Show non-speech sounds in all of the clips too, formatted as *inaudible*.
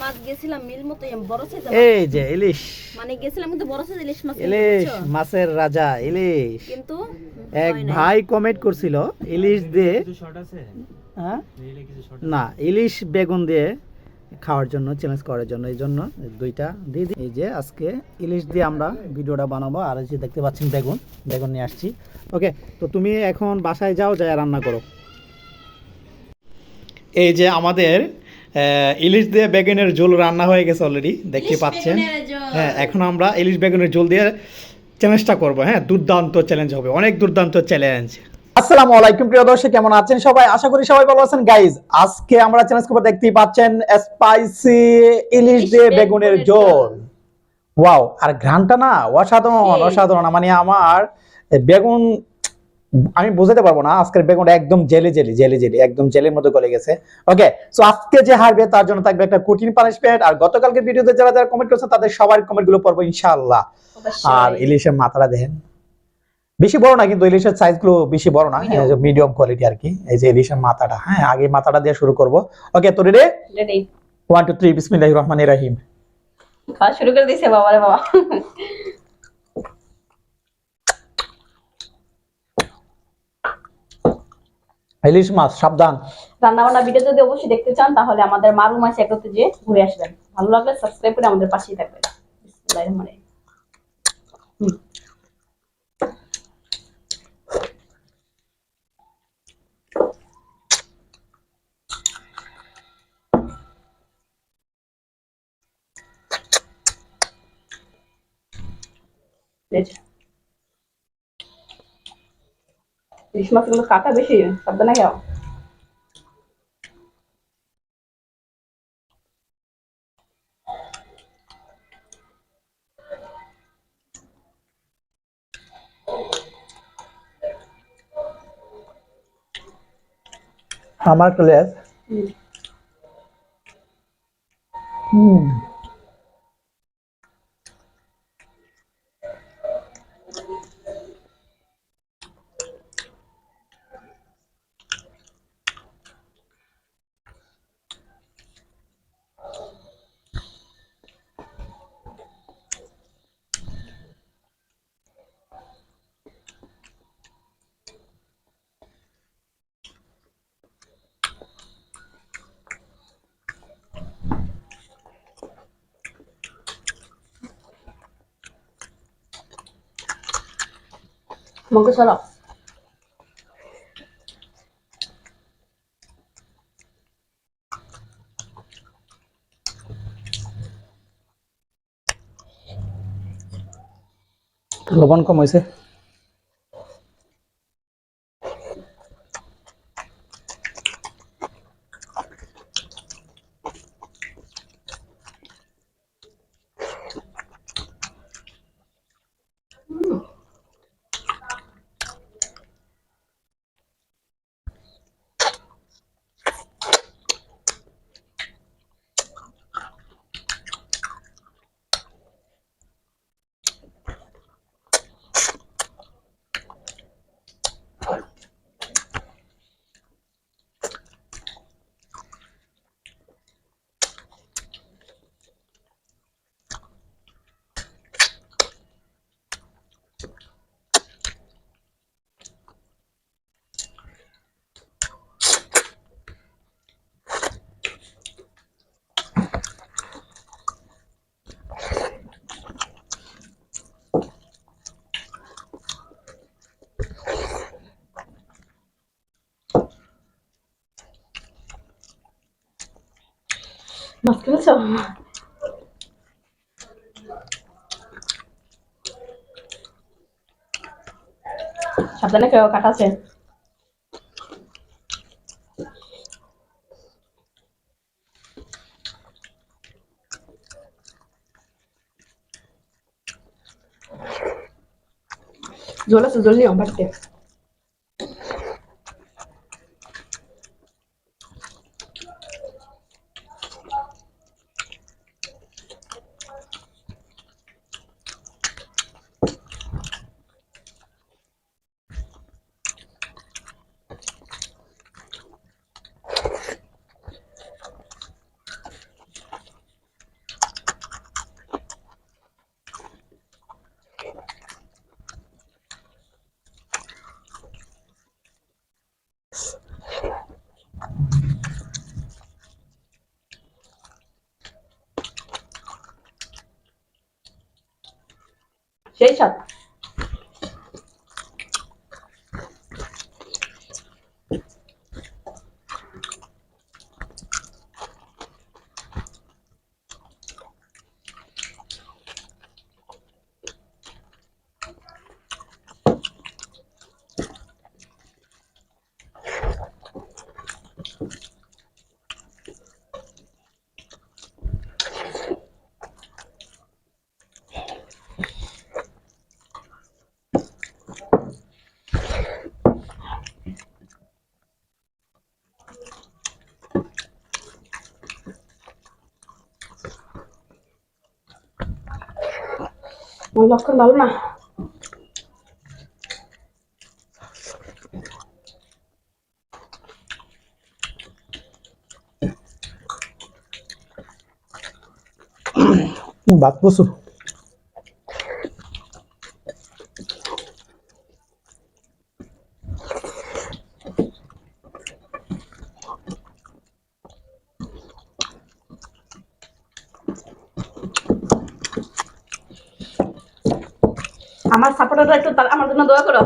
মাছ গেছিলাম মিল মতো এম বড় সাইজ এই যে ইলিশ। মানে গেছিলাম কিন্তু বড় সাইজ ইলিশ মাছ ইলিশ মাছের রাজা ইলিশ। কিন্তু এক ভাই কমেন্ট করছিল ইলিশ দিয়ে হ্যাঁ? রিলে কিছু শর্ট না ইলিশ বেগুন দিয়ে খাওয়ার জন্য চ্যালেঞ্জ করার জন্য এই জন্য দুইটা দিয়ে এই যে আজকে ইলিশ দিয়ে আমরা ভিডিওটা বানাবো। আর এই যে দেখতে পাচ্ছেন বেগুন বেগুন নিয়ে আসছি। ওকে তো তুমি এখন বাসায় যাও যাই রান্না করো। এই যে আমাদের আহ, ইলিশ দিয়ে বেগুনের ঝোল রান্না হয়ে গেছে অলরেডি দেখতে পাচ্ছেন। হ্যাঁ এখন আমরা ইলিশ বেগুনের ঝোল দিয়ে চ্যালেঞ্জটা করব। হ্যাঁ দুর্দান্ত চ্যালেঞ্জ হবে অনেক দুর্দান্ত চ্যালেঞ্জ আসসালামু আলাইকুম প্রিয় দর্শক কেমন আছেন সবাই? আশা করি সবাই ভালো আছেন। গাইজ আজকে আমরা চ্যালেঞ্জ করব দেখতেই পাচ্ছেন স্পাইসি ইলিশ দিয়ে বেগুনের ঝোল। ওয়াও আর ঘ্রানটা না অসাধারণ অসাধারণ। মানে আমার বেগুন আমি বুঝাতে পারব না আজকের বেগুনটা একদম জেলে জেলি জেলে জেলি একদম জেলির মতো গলে গেছে। ওকে সো আজকে যে হারবে তার জন্য থাকবে একটা কঠিন পানিশমেন্ট আর গতকালকে ভিডিওতে যারা যারা কমেন্ট করেছে তাদের সবার কমেন্টগুলো পড়ব ইনশাআল্লাহ। আর ইলিশের মাথাটা দেখেন বেশি বড় না কিন্তু ইলিশের সাইজগুলো বেশি বড় না. মিডিয়াম কোয়ালিটি আর কি এই যে ইলিশের মাথাটা হ্যাঁ আগে মাথাটা দিয়ে শুরু করব। ওকে তো রে Ready? ওয়ান টু থ্রি বিসমিল্লাহির রহমানির রহিম। খাওয়া শুরু করে দিয়েছে বাবা রে বাবা। ইলিশ মাছ, সাবধান। রান্না বান্না ভিডিও যদি অবশ্যই দেখতে চান, তাহলে আমাদের মারু মাছ একত্রে যে ঘুরে আসবেন। ভালো লাগলে সাবস্ক্রাইব করে আমাদের পাশেই থাকবেন। বিসমিল্লাহির রহমানির রহিম। হুম। এই যে। ইলিশ মাছ কিন্তু কাটা বেশি সাবধানে খাও আমার ক্লাস হুম। হুম মঙ্গল চলো লবণ কম হয়েছে মাছ খেয়েছো সাবধানে কেউ কাটা আছে জল আছে জল নিও বাড়িতে সেই সাথ আমার লক্ষণ ভালো না আমার সাপোর্টাররা একটু আমার জন্য দোয়া করো।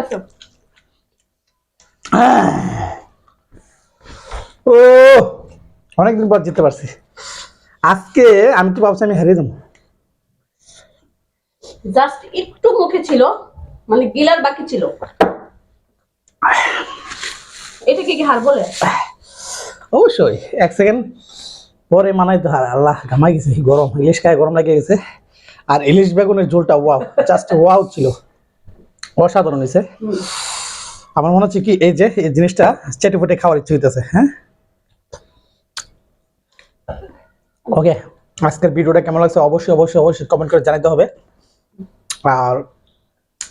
আসো ও অনেকদিন পর জিততে পারছি। আজকে আমি তো ভাবছি আমি হারিয়ে যাব জাস্ট একটু মুখে ছিল মানে গিলার বাকি ছিল। এটা কি কি হার বলে? অবশ্যই এক সেকেন্ড। পরে মানাই তো হার আল্লাহ ঘামাই গেছে গরম ইলিশ খায় গরম লাগে গেছে। আর ইলিশ বেগুনের ঝোলটা ওয়াও জাস্ট ওয়াও ছিল। অসাধারণ হয়েছে আমার মনে হচ্ছে কি এই যে এই জিনিসটা চেটে ফুটে খাওয়ার ইচ্ছে হইতেছে হ্যাঁ? ওকে আজকের ভিডিওটা কেমন লাগছে অবশ্যই অবশ্যই অবশ্যই কমেন্ট করে জানাতে হবে। আর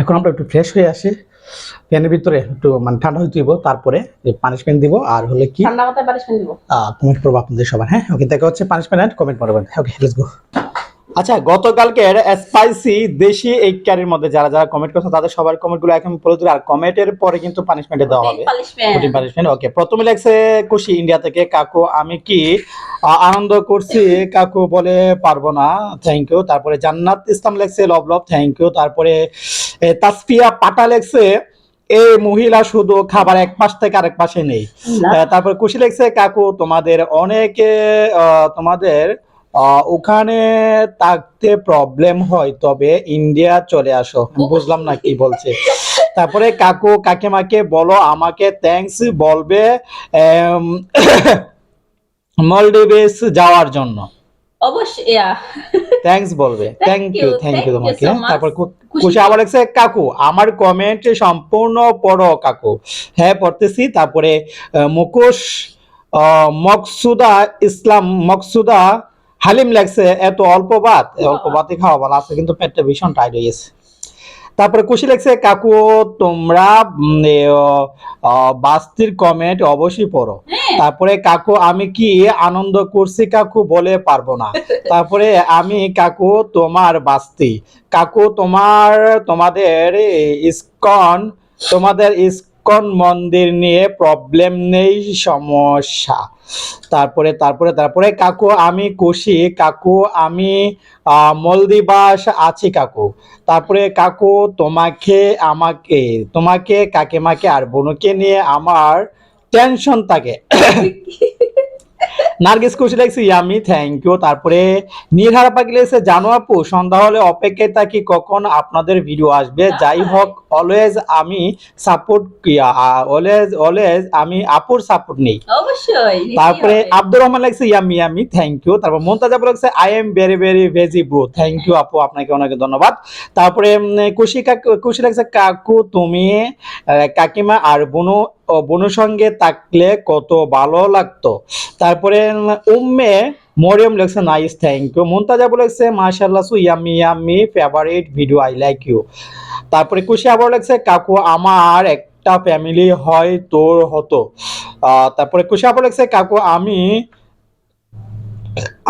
এখন আমরা একটু ফ্রেশ হয়ে আসি। ফ্যানের ভিতরে একটু মানে ঠান্ডা হইতে দিব তারপরে পানিশমেন্ট দিব আর হলে কি? ঠান্ডা মাথায় পানিশমেন্ট দিব। কমেন্ট করব আপনাদের সবার হ্যাঁ? ওকে দেখা হচ্ছে পানিশমেন্ট অ্যান্ড কমেন্ট করবেন। ওকে লেটস গো আচ্ছা গতকালকের স্পাইসি দেশি এই ক্যারির মধ্যে যারা যারা কমেন্ট করছে তাদের সবার কমেন্টগুলো এখন পড়ে দিলে আর কমেন্টের পরে কিন্তু পানিশমেন্টে দেওয়া হবে। পানিশমেন্ট কঠিন পানিশমেন্ট ওকে প্রথমে লেগছে খুশি ইন্ডিয়া থেকে কাকু আমি কি আনন্দ করছি? কাকু বলে পারব না। থ্যাংক ইউ তারপরে জান্নাত ইসলাম লেগছে লভ লভ থ্যাংক ইউ তারপরে তাসফিয়া পাটা লেগছে এই মহিলা শুধু খাবার এক পাশ থেকে আরেক পাশে নেই। তারপর খুশি লেগছে কাকু তোমাদের অনেকে তোমাদের ওখানে থাকতে প্রবলেম হয় তবে ইন্ডিয়া চলে আসো। বুঝলাম না কি বলছে। তারপরে কাকু কাকিমাকে বলো আমাকে থ্যাঙ্কস বলবে মলডিভস *coughs* যাওয়ার জন্য। অবশ্যই থ্যাঙ্কস বলবে। থ্যাংক ইউ থ্যাংক ইউ তোমাকে। তারপর কু- খুশি খুশি আবার লেগছে কাকু আমার কমেন্ট সম্পূর্ণ পড়ো কাকু। হ্যাঁ পড়তেছি। তারপরে আহ, মকসুদা ইসলাম মকসুদা হালিম লাগছে এত অল্প ভাত অল্প ভাতই খাওয়া ভালো আছে কিন্তু পেটটা ভীষণ টাইট হয়ে গেছে। তারপরে খুশি লাগছে কাকু তোমরা বাস্তির কমেন্ট অবশ্যই পড়ো। তারপরে কাকু আমি কি আনন্দ করছি কাকু বলে পারব না? *laughs* তারপরে আমি কাকু তোমার বাস্তি। কাকু তোমার তোমাদের ইস্কন তোমাদের ইসকন মন্দির নিয়ে প্রবলেম নেই সমস্যা তারপরে তারপরে তারপরে কাকু আমি খুশি কাকু আমি মলদিবাস আছি কাকু তারপরে কাকু তোমাকে আমাকে তোমাকে কাকিমাকে আর বোনকে নিয়ে আমার টেনশন থাকে নার্গিস খুশি লাগছে ইয়ামি থ্যাংক ইউ তারপরে নির্হারা পাখি লেগেছে জানো আপু সন্ধ্যা হলে অপেক্ষায় থাকি কখন আপনাদের ভিডিও আসবে? যাই হোক অলওয়েজ আমি সাপোর্ট অলওয়েজ অলওয়েজ আমি আপুর সাপোর্ট নেই। অবশ্যই তারপরে আব্দুর রহমান লাগছে ইয়ামি ইয়ামি থ্যাংক ইউ তারপর মমতাজ আপু লাগছে I am very very veggie bro thank you আপু আপনাকে অনেক ধন্যবাদ। তারপরে খুশি খুশি লাগছে কাকু তুমি কাকিমা আর বনু বনুর সঙ্গে থাকলে কত ভালো লাগতো। তারপরে উম, উম্মে মরিয়ম লেখছে নাইস থ্যাংক ইউ মুনতাজা বলেছে মাশাআল্লাহ so yummy yummy favourite video I like you তারপরে খুশি আবার লেখছে কাকু আমার একটা ফ্যামিলি হয় তোর হতো। তারপরে খুশি আবার লেখছে কাকু আমি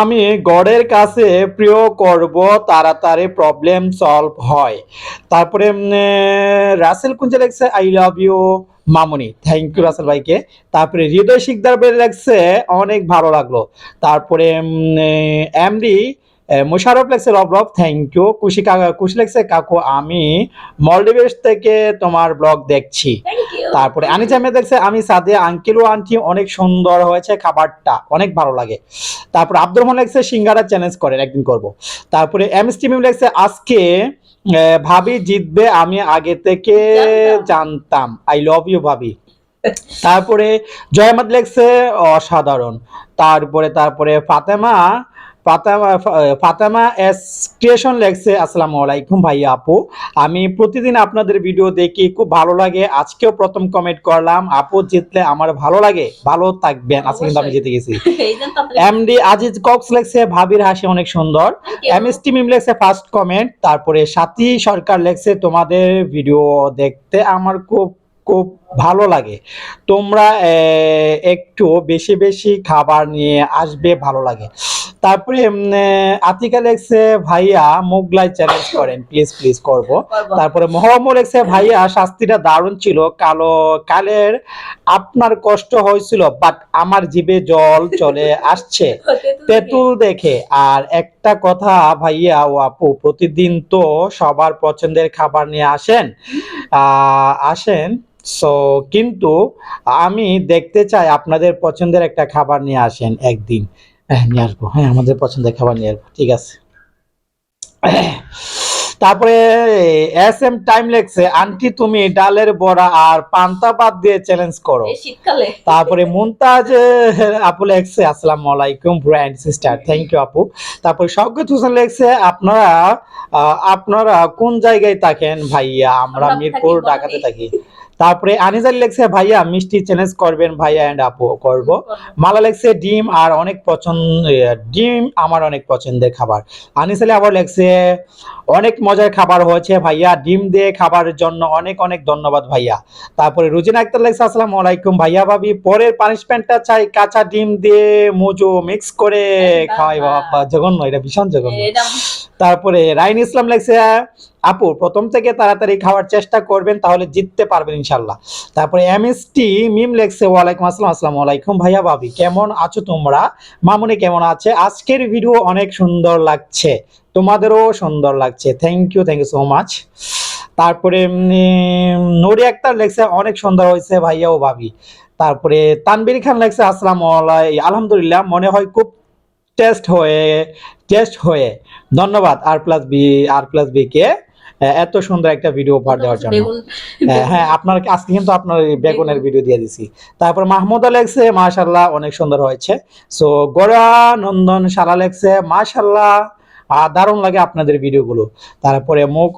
আমি গডের কাছে প্রিয় করব তাড়াতাড়ি প্রবলেম সলভ হয়। তারপরে রাসেল কুঞ্জে লেখছে আই লাভ ইউ মামুনি থ্যাংক ইউ রাসেল ভাইকে। তারপরে হৃদয় শিকদার বেড়ে লেখছে অনেক ভালো লাগল। তারপরে এমডি মুশারফ লেখছে রব রব থ্যাংক ইউ খুশি কাকা খুশি লেখছে কাকু আমি মলডিভেস থেকে তোমার ব্লগ দেখছি। তারপরে আনিস আহমেদ দেখছে আমি সাদে আঙ্কেল ও আন্টি অনেক সুন্দর হয়েছে খাবারটা অনেক ভালো লাগে। তারপর আব্দুর রহমান লেগছে সিঙ্গারা চ্যালেঞ্জ করেন একদিন করব। তারপরে এম এস টিমিম লেগছে আজকে ভাবি জিতবে আমি আগে থেকে জানতাম। আই লাভ ইউ ভাবি। তারপরে জয়মাদ লেখছে অসাধারণ। তারপরে তারপরে ফাতেমা ফাতেমা ফাতেমা এস ক্রিয়েশন লেগছে আসসালামু আলাইকুম ভাইয়া আপু। আমি প্রতিদিন আপনাদের ভিডিও দেখি খুব ভালো লাগে। আজকেও প্রথম কমেন্ট করলাম। আপু জিতলে আমার ভালো লাগে। ভালো থাকবেন। আজকে কিন্তু আমি জিতে গেছি। *laughs* এমডি আজিজ কক্স লেগছে ভাবির হাসি অনেক সুন্দর. এমএসটি মিম লেগছে ফার্স্ট কমেন্ট তারপরে সাথী সরকার লেগছে তোমাদের ভিডিও দেখতে আমার খুব খুব ভালো লাগে। তোমরা একটু বেশি বেশি খাবার নিয়ে আসবে ভালো লাগে। তারপরে আতিকা লেগছে ভাইয়া মোগলাই চ্যালেঞ্জ করেন। প্লিজ প্লিজ করব। তারপরে মোহাম্মদ লেগছে ভাইয়া শাস্তিটা দারুণ ছিল। কালো কালের আপনার কষ্ট হয়েছিল বাট আমার জিভে জল চলে আসছে। *laughs* তেঁতুল দেখে। আর একটা কথা ভাইয়া ও আপু প্রতিদিন তো সবার পছন্দের খাবার নিয়ে আসেন। আহ, আসেন। সো কিন্তু আমি দেখতে চাই আপনাদের পছন্দের একটা খাবার নিয়ে আসেন একদিন। হ্যাঁ নিয়ে আসব। হ্যাঁ আমাদের পছন্দের খাবার নিয়ে আসব। ঠিক আছে। তারপরে এস এম টাইম লেগছে। আন্টি তুমি ডালের বড়া আর পান্তা ভাত দিয়ে চ্যালেঞ্জ করো। শীতকালে। তারপরে মুমতাজ আপু লেখছে আসসালামু আলাইকুম ব্র্যান্ড সিস্টার থ্যাংক ইউ আপু। তারপরে শওকত হোসেন লেখছে আপনারা আপনারা কোন জায়গায় থাকেন? ভাইয়া আমরা আমরা মিরপুর ঢাকাতে থাকি। তারপরে আনিজার লেখছে ভাইয়া মিষ্টি চ্যালেঞ্জ করবেন ভাইয়া এন্ড আপু করব। মালা লেখছে ডিম আর অনেক পছন্দ ডিম আমার অনেক পছন্দের খাবার। আনিসালে আবার লেখছে অনেক মজার খাবার হয়েছে ভাইয়া ডিম দিয়ে খাবারের জন্য অনেক অনেক ধন্যবাদ ভাইয়া। তারপরে রুজিনা আক্তার লেখছে আসসালামু আলাইকুম ভাইয়া ভাবি। পরের পানিশমেন্টটা চাই কাঁচা ডিম দিয়ে মুজো মিক্স করে খাওয়াই বাবা। জঘন্য এটা ভীষণ জঘন্য। তারপরে রাইন ইসলাম লেখছে আপু, প্রথম থেকে তাড়াতাড়ি খাওয়ার চেষ্টা করবেন, তাহলে জিততে পারবেন ইনশাল্লাহ তারপরে এম এস টি মিম লেখছে, ওয়ালাইকুম আসসালাম, আসসালামু আলাইকুম ভাইয়া ভাবি, কেমন আছো তোমরা? মামুনি কেমন আছে? আজকের ভিডিও অনেক সুন্দর লাগছে, তোমাদেরও সুন্দর লাগছে। Thank you thank you so much তারপরে নুরি আক্তার লেখছে, অনেক সুন্দর হয়েছে ভাইয়া ও ভাবি। তারপরে তানবির খান লেখছে, আসসালাম আলহামদুলিল্লাহ, মনে হয় খুব টেস্ট হয়ে টেস্ট হয়ে। ধন্যবাদ R plus B R plus B কে। এত সুন্দর একটা ভিডিও উপহার দেওয়ার জন্য। হ্যাঁ, হ্যাঁ আপনার আজকে কিন্তু আপনার বেগুনের ভিডিও দিয়ে দিছি। তারপর মাহমুদ লেখছে মাশাল্লাহ অনেক সুন্দর হয়েছে। সো গোরা নন্দন সারা লেখছে মাশাল্লাহ দারুণ লাগে আপনাদের ভিডিওগুলো তারপরে মুখ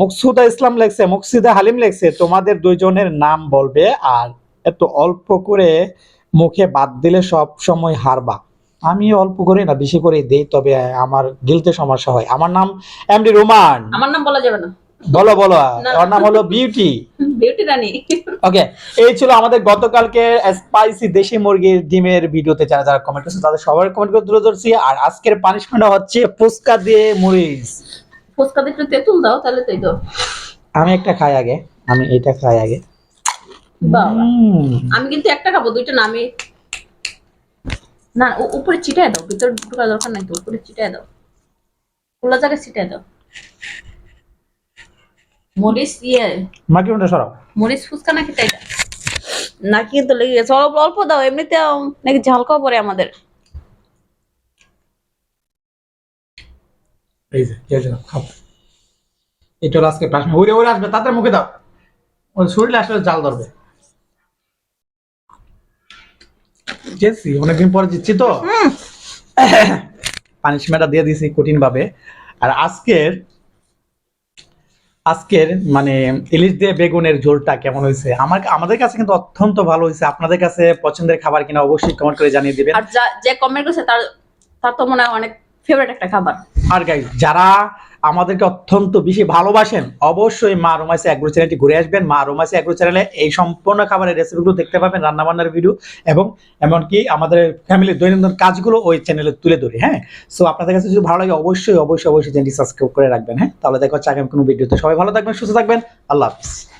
মুকসুদা ইসলাম লেখছে মুকসিদা হালিম লেখছে তোমাদের দুইজনের নাম বলবে আর এত অল্প করে মুখে বাদ দিলে সব সময় হারবা। আমি অল্প করে না বেশি করে দেই তবে আমার গিলতে সমস্যা হয়। আমার নাম এমডি রোমান আমার নাম বলা যাবে না। বলো বলো। ওর নাম হলো বিউটি বিউটি রানী। ওকে এই ছিল আমাদের গতকালকে স্পাইসি দেশি মুরগির ডিমের ভিডিওতে। যারা যারা কমেন্ট করেছে তাদের সবার কমেন্ট করে তুলে ধরছি। আর আজকের পানিশমেন্ট হচ্ছে ফুচকা দিয়ে মরিচ ফুচকাতে একটু তেঁতুল দাও তাহলে তাই তো। আমি একটা খাই আগে। আমি এটা খাই আগে। বাবা। আমি কিন্তু একটা খাব দুইটা না আমি না উপরে চিটাই দাও ভিতরে ঢোকা দরকার নাই তো উপরে ছিটায় দাও। খোলা জায়গায় ছিটায় দাও। মরিস ইয়ে মাখিউনটা সরাও। মরিস ফুচকা নাকি তাই নাকি কিন্তু লেগে গেছে অল্প অল্প দাও এমনিতে নাকি ঝালকাও পরে আমাদের। এই যে কে জানো খাও। এটা আজকে প্রশ্ন ওরে ওরে আসবে তাদের মুখে দাও। ওর শরীরে আসলে জাল ধরবে। জেসি অনেকদিন পরে জিতছি তো? পানিশমেন্টটা দিয়ে দিয়েছি কঠিন ভাবে আর আজকের আজকের মানে ইলিশ দিয়ে বেগুনের ঝোলটা কেমন হয়েছে? আমার আমাদের কাছে কিন্তু অত্যন্ত ভালো হয়েছে। আপনাদের কাছে পছন্দের খাবার কিনা অবশ্যই কমেন্ট করে জানিয়ে দিবেন। আর যা- যে কমেন্ট করছে তার তার তো মনে হয় অনেক ফেভারিট একটা খাবার। আর গাইজ যারা আমাদেরকে অত্যন্ত বেশি ভালোবাসেন, অবশ্যই মা রোমাইসে অ্যাগ্রো চ্যানেলটি ঘুরে আসবেন। মা রোমাইসে অ্যাগ্রো চ্যানেলে এই সম্পূর্ণ খাবারের রেসিপিগুলো দেখতে পাবেন রান্না বান্নার ভিডিও এবং এমনকি আমাদের ফ্যামিলির দৈনন্দিন কাজগুলো ওই চ্যানেলে তুলে ধরি হ্যাঁ? সো আপনাদের কাছে যদি ভালো লাগে, অবশ্যই অবশ্যই অবশ্যই চ্যানেলটি সাবস্ক্রাইব করে রাখবেন হ্যাঁ? তাহলে দেখা হচ্ছে আগামী কোনো ভিডিওতে সবাই ভালো থাকবেন, সুস্থ থাকবেন। আল্লাহ হাফিজ।